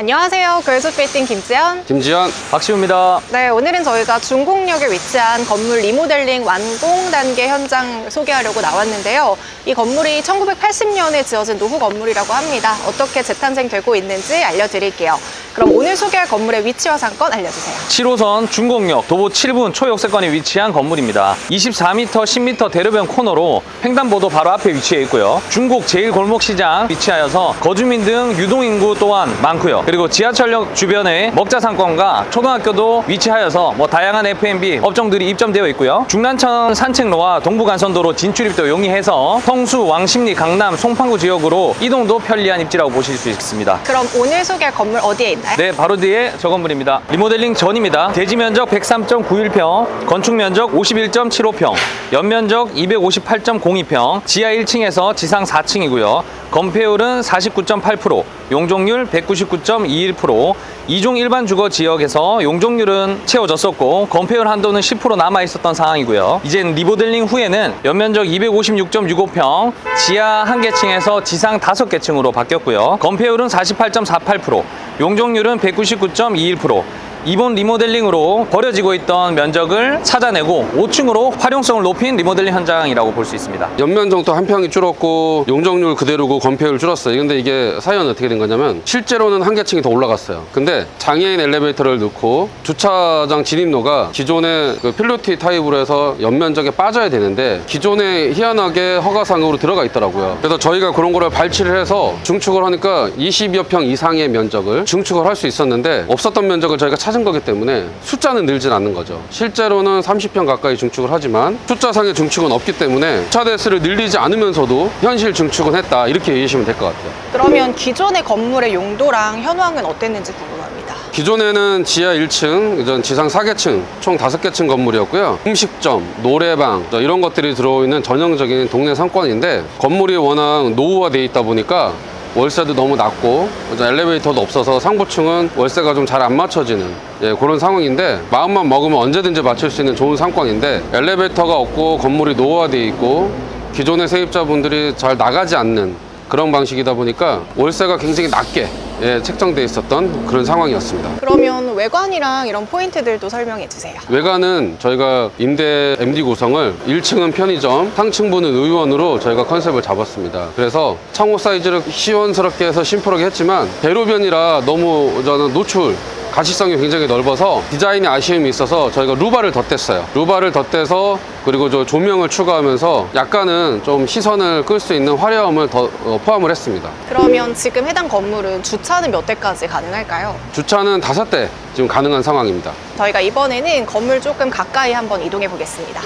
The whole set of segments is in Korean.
안녕하세요. 그레소 빌딩 김지연. 김지현 박시우입니다. 네, 오늘은 저희가 중곡역에 위치한 건물 리모델링 완공 단계 현장 소개하려고 나왔는데요. 이 건물이 1980년에 지어진 노후 건물이라고 합니다. 어떻게 재탄생되고 있는지 알려드릴게요. 그럼 오늘 소개할 건물의 위치와 상권 알려주세요. 7호선 중곡역 도보 7분 초역세권에 위치한 건물입니다. 24m, 10m 대로변 코너로 횡단보도 바로 앞에 위치해 있고요. 중곡 제1골목시장 위치하여서 거주민 등 유동인구 또한 많고요. 그리고 지하철역 주변에 먹자 상권과 초등학교도 위치하여서 뭐 다양한 F&B 업종들이 입점되어 있고요. 중란천 산책로와 동부간선도로 진출입도 용이해서 성수, 왕십리, 강남, 송파구 지역으로 이동도 편리한 입지라고 보실 수 있습니다. 그럼 오늘 소개할 건물 어디에 있나요? 네, 바로 뒤에 저 건물입니다. 리모델링 전입니다. 대지 면적 103.91평, 건축 면적 51.75평, 연면적 258.02평, 지하 1층에서 지상 4층이고요. 건폐율은 49.8%, 용적률 199.21%, 이종 일반 주거 지역에서 용적률은 채워졌었고 건폐율 한도는 10% 남아 있었던 상황이고요. 이제 리모델링 후에는 연면적 256.65평, 지하 한 개층에서 지상 다섯 개층으로 바뀌었고요. 건폐율은 48.48%, 용적률은 199.21%. 이번 리모델링으로 버려지고 있던 면적을 찾아내고 5층으로 활용성을 높인 리모델링 현장이라고 볼 수 있습니다. 연면 정도 한 평이 줄었고 용적률 그대로고 건폐율 줄었어요. 근데 이게 사연은 어떻게 된 거냐면 실제로는 한 개층이 더 올라갔어요. 근데 장애인 엘리베이터를 넣고 주차장 진입로가 기존의 그 필로티 타입으로 해서 연면적에 빠져야 되는데 기존에 희한하게 허가상으로 들어가 있더라고요. 그래서 저희가 그런 거를 발치를 해서 중축을 하니까 20여 평 이상의 면적을 중축을 할 수 있었는데 없었던 면적을 저희가 찾은 거기 때문에 숫자는 늘진 않는 거죠. 실제로는 30평 가까이 중축을 하지만 숫자상의 중축은 없기 때문에 주차 대수를 늘리지 않으면서도 현실 중축은 했다 이렇게 이해하시면 될 것 같아요. 그러면 기존의 건물의 용도랑 현황은 어땠는지 궁금합니다. 기존에는 지하 1층, 이전 지상 4개층, 총 5개층 건물이었고요. 음식점, 노래방, 이런 것들이 들어있는 전형적인 동네 상권인데 건물이 워낙 노후화되어 있다 보니까 월세도 너무 낮고 엘리베이터도 없어서 상부층은 월세가 좀 잘 안 맞춰지는 예, 그런 상황인데 마음만 먹으면 언제든지 맞출 수 있는 좋은 상권인데 엘리베이터가 없고 건물이 노후화되어 있고 기존의 세입자분들이 잘 나가지 않는 그런 방식이다 보니까 월세가 굉장히 낮게 예, 책정돼 있었던 그런 상황이었습니다. 그러면 외관이랑 이런 포인트들도 설명해 주세요. 외관은 저희가 임대 MD 구성을 1층은 편의점, 상층부는 의원으로 저희가 컨셉을 잡았습니다. 그래서 창호 사이즈를 시원스럽게 해서 심플하게 했지만 대로변이라 너무 저는 노출 가시성이 굉장히 넓어서 디자인에 아쉬움이 있어서 저희가 루바를 덧댔어요. 루바를 덧대서 그리고 저 조명을 추가하면서 약간은 좀 시선을 끌 수 있는 화려함을 더 어, 포함을 했습니다. 그러면 지금 해당 건물은 주차는 몇 대까지 가능할까요? 주차는 다섯 대 지금 가능한 상황입니다. 저희가 이번에는 건물 조금 가까이 한번 이동해 보겠습니다.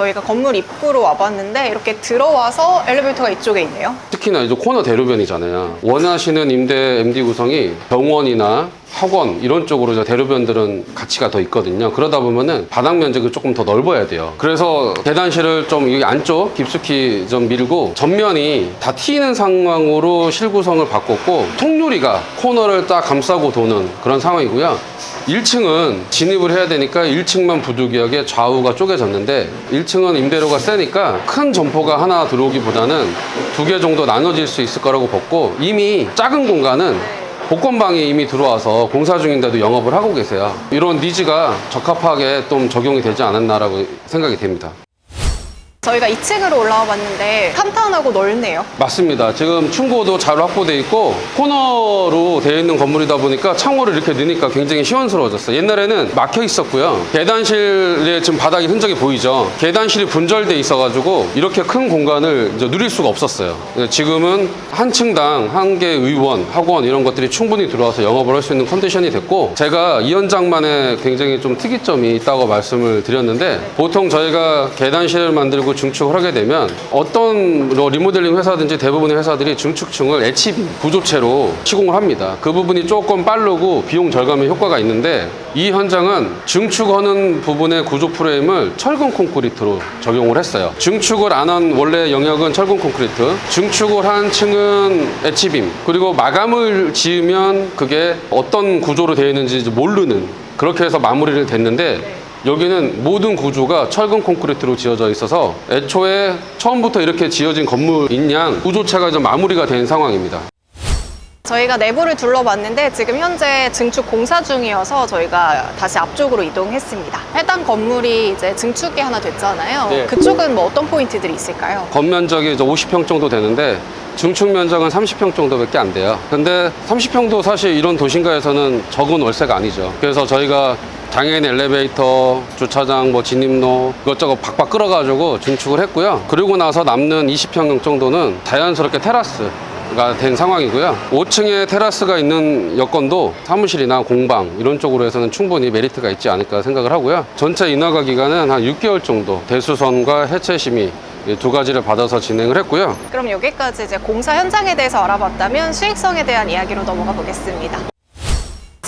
저희가 건물 입구로 와봤는데 이렇게 들어와서 엘리베이터가 이쪽에 있네요. 특히나 이제 코너 대로변이잖아요. 원하시는 임대 MD 구성이 병원이나 학원 이런 쪽으로 이제 대로변들은 가치가 더 있거든요. 그러다 보면은 바닥 면적이 조금 더 넓어야 돼요. 그래서 계단실을 좀 여기 안쪽 깊숙이 좀 밀고 전면이 다 튀는 상황으로 실구성을 바꿨고 통유리가 코너를 딱 감싸고 도는 그런 상황이고요. 1층은 진입을 해야 되니까 1층만 부득이하게 좌우가 쪼개졌는데 1층은 임대료가 세니까 큰 점포가 하나 들어오기보다는 두 개 정도 나눠질 수 있을 거라고 봤고 이미 작은 공간은 복권방이 이미 들어와서 공사 중인데도 영업을 하고 계세요. 이런 니즈가 적합하게 좀 적용이 되지 않았나라고 생각이 됩니다. 저희가 2층으로 올라와 봤는데 칸탄하고 넓네요. 맞습니다. 지금 층고도 잘 확보돼 있고 코너로 되어 있는 건물이다 보니까 창호를 이렇게 넣으니까 굉장히 시원스러워졌어요. 옛날에는 막혀 있었고요. 계단실에 지금 바닥에 흔적이 보이죠. 계단실이 분절돼 있어가지고 이렇게 큰 공간을 누릴 수가 없었어요. 지금은 한 층당 한 개 의원, 학원 이런 것들이 충분히 들어와서 영업을 할 수 있는 컨디션이 됐고 제가 이 현장만의 굉장히 좀 특이점이 있다고 말씀을 드렸는데 보통 저희가 계단실을 만들고 중축을 하게 되면 어떤 뭐 리모델링 회사든지 대부분의 회사들이 중축층을 HB 구조체로 시공을 합니다. 그 부분이 조금 빠르고 비용 절감의 효과가 있는데 이 현장은 중축하는 부분의 구조 프레임을 철근 콘크리트로 적용을 했어요. 중축을 안 한 원래 영역은 철근 콘크리트, 중축을 한 층은 H빔, 그리고 마감을 지으면 그게 어떤 구조로 되어 있는지 모르는 그렇게 해서 마무리를 됐는데 여기는 모든 구조가 철근 콘크리트로 지어져 있어서 애초에 처음부터 이렇게 지어진 건물인 양 구조체가 좀 마무리가 된 상황입니다. 저희가 내부를 둘러봤는데 지금 현재 증축 공사 중이어서 저희가 다시 앞쪽으로 이동했습니다. 해당 건물이 이제 증축이 하나 됐잖아요. 네. 그쪽은 뭐 어떤 포인트들이 있을까요? 건면적이 이제 50평 정도 되는데 중축 면적은 30평 정도밖에 안 돼요. 근데 30평도 사실 이런 도심가에서는 적은 월세가 아니죠. 그래서 저희가 장애인 엘리베이터, 주차장, 뭐 진입로 이것저것 박박 끌어가지고 증축을 했고요. 그리고 나서 남는 20평 정도는 자연스럽게 테라스 가 된 상황이고요. 5층에 테라스가 있는 여건도 사무실이나 공방 이런 쪽으로 해서는 충분히 메리트가 있지 않을까 생각을 하고요. 전체 인허가 기간은 한 6개월 정도 대수선과 해체 심의 이두 가지를 받아서 진행을 했고요. 그럼 여기까지 이제 공사 현장에 대해서 알아봤다면 수익성에 대한 이야기로 넘어가 보겠습니다.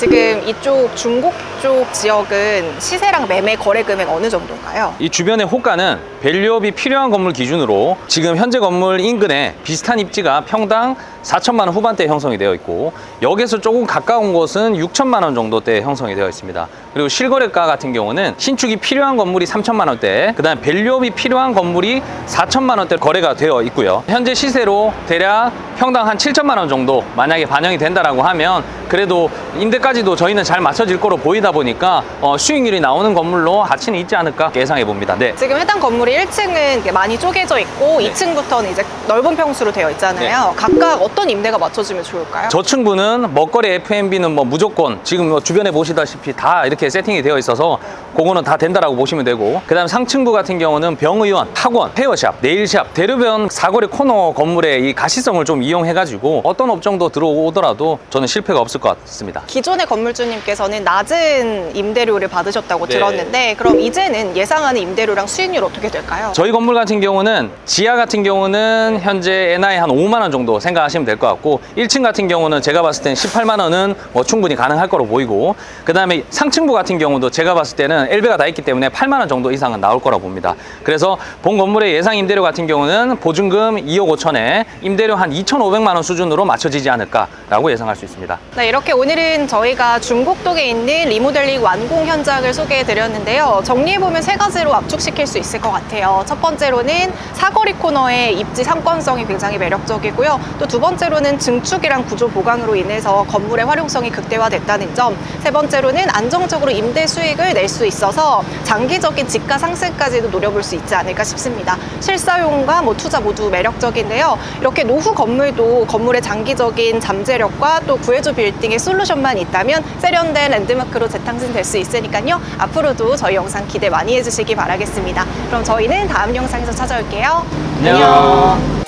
지금 이쪽 중곡 쪽 지역은 시세랑 매매 거래 금액 어느 정도인가요? 이 주변의 호가는 밸류업이 필요한 건물 기준으로 지금 현재 건물 인근에 비슷한 입지가 평당 4천만 원 후반대 형성이 되어 있고 여기서 조금 가까운 곳은 6천만 원 정도대 형성이 되어 있습니다. 그리고 실거래가 같은 경우는 신축이 필요한 건물이 3천만 원대, 그다음 밸류업이 필요한 건물이 4천만 원대 거래가 되어 있고요. 현재 시세로 대략 평당 한 7천만 원 정도 만약에 반영이 된다라고 하면 그래도 임대까지도 저희는 잘 맞춰질 거로 보이다 보니까 어, 수익률이 나오는 건물로 가치는 있지 않을까 예상해 봅니다. 네. 지금 해당 건물이 1층은 많이 쪼개져 있고 네. 2층부터는 이제 넓은 평수로 되어 있잖아요. 각각 어떤 임대가 맞춰지면 좋을까요? 저층부는 먹거리 F&B는 뭐 무조건 지금 뭐 주변에 보시다시피 다 이렇게 세팅이 되어 있어서 그거는 다 된다라고 보시면 되고 그다음 상층부 같은 경우는 병의원, 학원, 헤어샵, 네일샵, 대로변 사거리 코너 건물의 이 가시성을 좀 이용해 가지고 어떤 업종도 들어오더라도 저는 실패가 없을 것 같습니다. 기존의 건물주님께서는 낮은 임대료를 받으셨다고 네. 들었는데 그럼 이제는 예상하는 임대료랑 수익률 어떻게 될까요? 저희 건물 같은 경우는 지하 같은 경우는 현재 NI 한 5만 원 정도 생각하시면 될 것 같고 1층 같은 경우는 제가 봤을 때는 18만 원은 뭐 충분히 가능할 거로 보이고 그 다음에 상층부 같은 경우도 제가 봤을 때는 엘베가 다 있기 때문에 8만 원 정도 이상은 나올 거라고 봅니다. 그래서 본 건물의 예상 임대료 같은 경우는 보증금 2억 5천에 임대료 한 2,500만 원 수준으로 맞춰지지 않을까라고 예상할 수 있습니다. 네, 이렇게 오늘은 저희가 중곡동에 있는 리모델링 완공 현장을 소개해 드렸는데요. 정리해 보면 세 가지로 압축시킬 수 있을 것 같아요. 첫 번째로는 사거리 코너의 입지 상권성이 굉장히 매력적이고요. 또 두 번째로는 증축이랑 구조 보강으로 인해서 건물의 활용성이 극대화됐다는 점. 세 번째로는 안정적으로 임대 수익을 낼 수 있어서 장기적인 지가 상승까지도 노려볼 수 있지 않을까 싶습니다. 실사용과 뭐 투자 모두 매력적인데요. 이렇게 노후 건물도 건물의 장기적인 잠재력과 또 구해주 빌딩 의 솔루션만 있다면 세련된 랜드마크로 재탕생될 수 있으니까요. 앞으로도 저희 영상 기대 많이 해주시기 바라겠습니다. 그럼 저희는 다음 영상에서 찾아올게요. 안녕. 준비